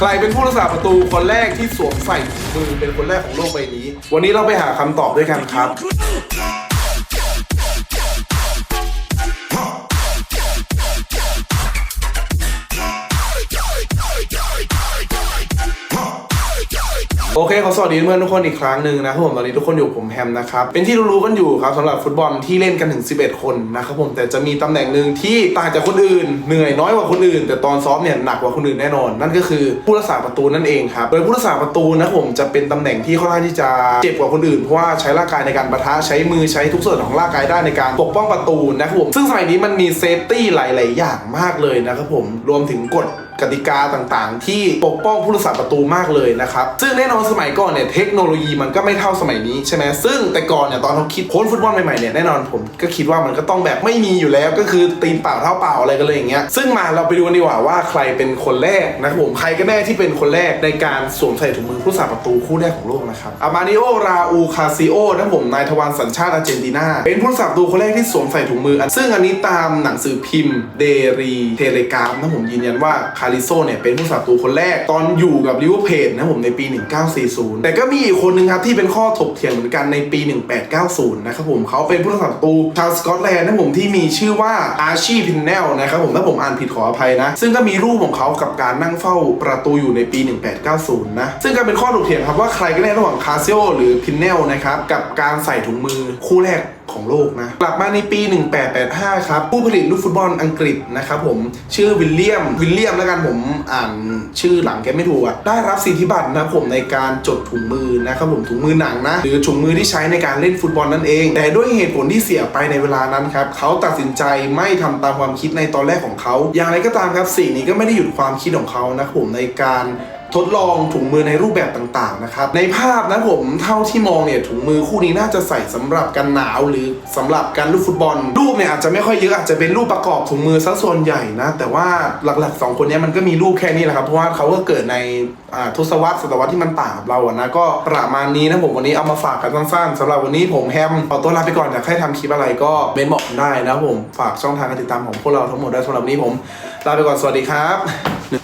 ใครเป็นผู้รักษาประตูคนแรกที่สวมใส่ถุงมือเป็นคนแรกของโลกใบนี้ วันนี้เราไปหาคำตอบด้วยกันครับ โอเคขอสวัสดีเพื่อนทุกคนอีกครั้งหนึ่งนะครับผมตอนนี้ทุกคนอยู่ผมแฮมนะครับเป็นที่รู้ๆกันอยู่ครับสำหรับฟุตบอลที่เล่นกันถึง 11 คนนะครับผมแต่จะมีตำแหน่งหนึ่งที่ต่างจากคนอื่น เหนื่อยน้อยกว่าคนอื่น แต่ตอนซ้อมเนี่ยหนักกว่าคนอื่นแน่นอน นั่นก็คือผู้รักษาประตูนั่นเองครับโดยผู้รักษาประตูนะครับผมจะเป็นตำแหน่งที่ค่อนข้างที่จะเจ็บกว่าคนอื่นเพราะว่าใช้ร่างกายในการปะทะใช้มือใช้ทุกส่วนของร่างกายได้ในการปกป้องประตูนะครับผมซึ่งสมัยนี้มันมีเซฟตี้หลาย ๆ อย่างมากเลยนะครับผมรวมถึงกฎกติกาต่างๆ ที่ปกป้องผู้รักษาประตูมากเลยนะครับ ซึ่งแน่นอนสมัยก่อนเนี่ยเทคโนโลยีมันก็ไม่เท่าสมัยนี้ใช่ไหมซึ่งแต่ก่อนเนี่ยตอนเขาคิดโค้ชฟุตบอลใหม่ๆเนี่ยแน่นอนผมก็คิดว่ามันก็ต้องแบบไม่มีอยู่แล้วก็คือตีนเปล่าเท้าเปล่าอะไรกันเลยอย่างเงี้ยซึ่งมาเราไปดูกันดีกว่าว่าใครเป็นคนแรกนะครับผมใครก็แน่ที่เป็นคนแรกในการสวมใส่ถุงมือผู้รักษาประตูคู่แรกของโลกนะครับอามานิโอราอูคาซิโอนะผมนายทวารสัญชาติอาร์เจนตินาเป็นผู้รักษาประตูคนแรกที่สวมใส่ถุงมืออันซึ่งอันนี้ตามหนังสือพิมพ์เดรีเทเลกราฟนะผมยืนยันว่าคาริโซเนี่ยเป็นผู้รักษาประตูคนแรก ตอนอยู่กับลิเวอร์เพจนะผมในปี 1940 แต่ก็มีอีกคนนึงครับที่เป็นข้อถกเถียงเหมือนกันในปี 1890 นะครับผมเขาเป็นผู้รักษาประตูชาวสกอตแลนด์นะผมที่มีชื่อว่าอาร์ชีพินเนลนะครับผมถ้าผมอ่านผิดขออภัยนะ ซึ่งก็มีรูปของเขากับการนั่งเฝ้าประตูอยู่ในปี 1890 นะ ซึ่งก็เป็นข้อถกเถียงครับว่าใครก็ได้ระหว่างคาซิโอหรือพินเนลนะครับกับการใส่ถุงมือคู่แรก ของโลกนะ กลับมาในปี 1885 ครับ ผู้ผลิตลูกฟุตบอลอังกฤษนะครับผมชื่อวิลเลียม วิลเลียมแล้วกันผมอ่านชื่อหลังแกไม่ถูกอะได้รับสิทธิบัตรนะผมในการจดถุงมือนะครับผมถุงมือหนังนะ หรือถุงมือที่ใช้ในการเล่นฟุตบอลนั่นเอง แต่ด้วยเหตุผลที่เสียไปในเวลานั้นครับเขาตัดสินใจไม่ทำตามความคิดในตอนแรกของเขา อย่างไรก็ตามครับสิ่งนี้ก็ไม่ได้หยุดความคิดของเขานะผมในการ ทดลองถุงมือในรูปแบบต่างๆนะครับในภาพนะผมเท่าที่มองเนี่ยถุงมือคู่นี้น่าจะใส่สำหรับกันหนาวหรือสำหรับการลูกฟุตบอล รูปเนี่ยอาจจะไม่ค่อยเยอะอาจจะเป็นรูปประกอบถุงมือซะส่วนใหญ่นะแต่ว่าหลักๆสองคนนี้มันก็มีรูปแค่นี้แหละครับเพราะว่าเขาก็เกิดในทศวรรษศตวรรษที่มันต่างกับเราอะนะก็ประมาณนี้นะผมวันนี้เอามาฝากกันสั้นๆสำหรับวันนี้ผมแฮมขอตัวลาไปก่อนอยากให้ทำคลิปอะไรก็เมนบอกได้นะผมฝากช่องทางการติดตามของพวกเราทั้งหมดได้สำหรับวันนี้ผมลาไปก่อนสวัสดีครับ